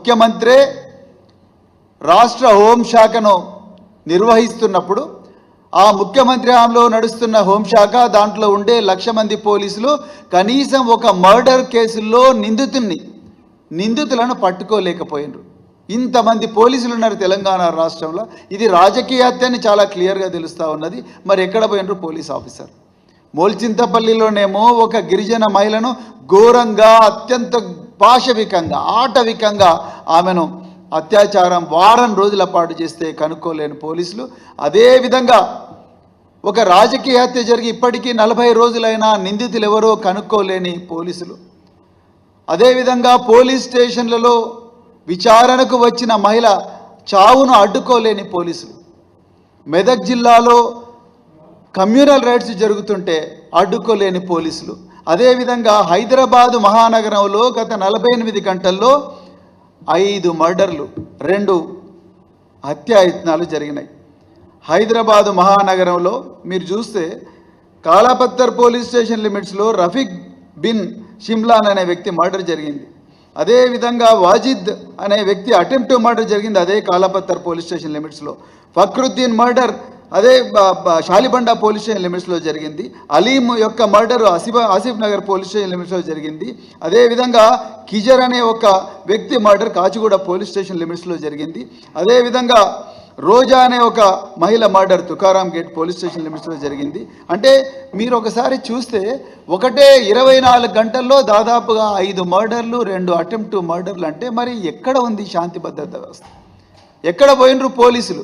ముఖ్యమంత్రే రాష్ట్ర హోంశాఖను నిర్వహిస్తున్నప్పుడు ఆ ముఖ్యమంత్రి హామీలో నడుస్తున్న హోంశాఖ దాంట్లో ఉండే లక్ష మంది పోలీసులు కనీసం ఒక మర్డర్ కేసుల్లో నిందితుల్ని నిందితులను పట్టుకోలేకపోయినరు. ఇంతమంది పోలీసులు ఉన్నారు తెలంగాణ రాష్ట్రంలో. ఇది రాజకీయ హత్య అని చాలా క్లియర్గా తెలుస్తూ ఉన్నది. మరి ఎక్కడ పోయినరు పోలీస్ ఆఫీసర్? మోల్చింతపల్లిలోనేమో ఒక గిరిజన మహిళను ఘోరంగా అత్యంత పాశవికంగా ఆటవికంగా ఆమెను అత్యాచారం వారం రోజుల పాటు చేస్తే కనుక్కోలేని పోలీసులు. అదేవిధంగా ఒక రాజకీయ హత్య జరిగి ఇప్పటికీ నలభై రోజులైనా నిందితులు ఎవరో కనుక్కోలేని పోలీసులు. అదేవిధంగా పోలీస్ స్టేషన్లలో విచారణకు వచ్చిన మహిళ చావును అడ్డుకోలేని పోలీసులు. మెదక్ జిల్లాలో కమ్యూనల్ రైట్స్ జరుగుతుంటే అడ్డుకోలేని పోలీసులు. అదేవిధంగా హైదరాబాదు మహానగరంలో గత నలభై ఎనిమిది గంటల్లో ఐదు మర్డర్లు రెండు హత్యాయత్నాలు జరిగినాయి. హైదరాబాదు మహానగరంలో మీరు చూస్తే కాలాపత్తర్ పోలీస్ స్టేషన్ లిమిట్స్లో రఫీక్ బిన్ షిమ్లాన్ అనే వ్యక్తి మర్డర్ జరిగింది. అదేవిధంగా వాజిద్ అనే వ్యక్తి అటెంప్ట్ మర్డర్ జరిగింది అదే కాలాపత్తర్ పోలీస్ స్టేషన్ లిమిట్స్లో. ఫక్రుద్దీన్ మర్డర్ అదే బ- షాలిబండ పోలీస్ స్టేషన్ లిమిట్స్లో జరిగింది. అలీం యొక్క murder Asif Asif Nagar police station లిమిట్స్లో జరిగింది. అదేవిధంగా కిజర్ అనే ఒక వ్యక్తి మర్డర్ కాచిగూడ పోలీస్ స్టేషన్ లిమిట్స్లో జరిగింది. అదేవిధంగా రోజా అనే ఒక మహిళ murder Tukaram gate police station లిమిట్స్లో జరిగింది. అంటే మీరు ఒకసారి చూస్తే ఒకటే ఇరవై నాలుగు గంటల్లో దాదాపుగా ఐదు మర్డర్లు రెండు అటెంప్ట్ మర్డర్లు అంటే మరి ఎక్కడ ఉంది శాంతి భద్రత వ్యవస్థ? ఎక్కడ పోయినరు పోలీసులు?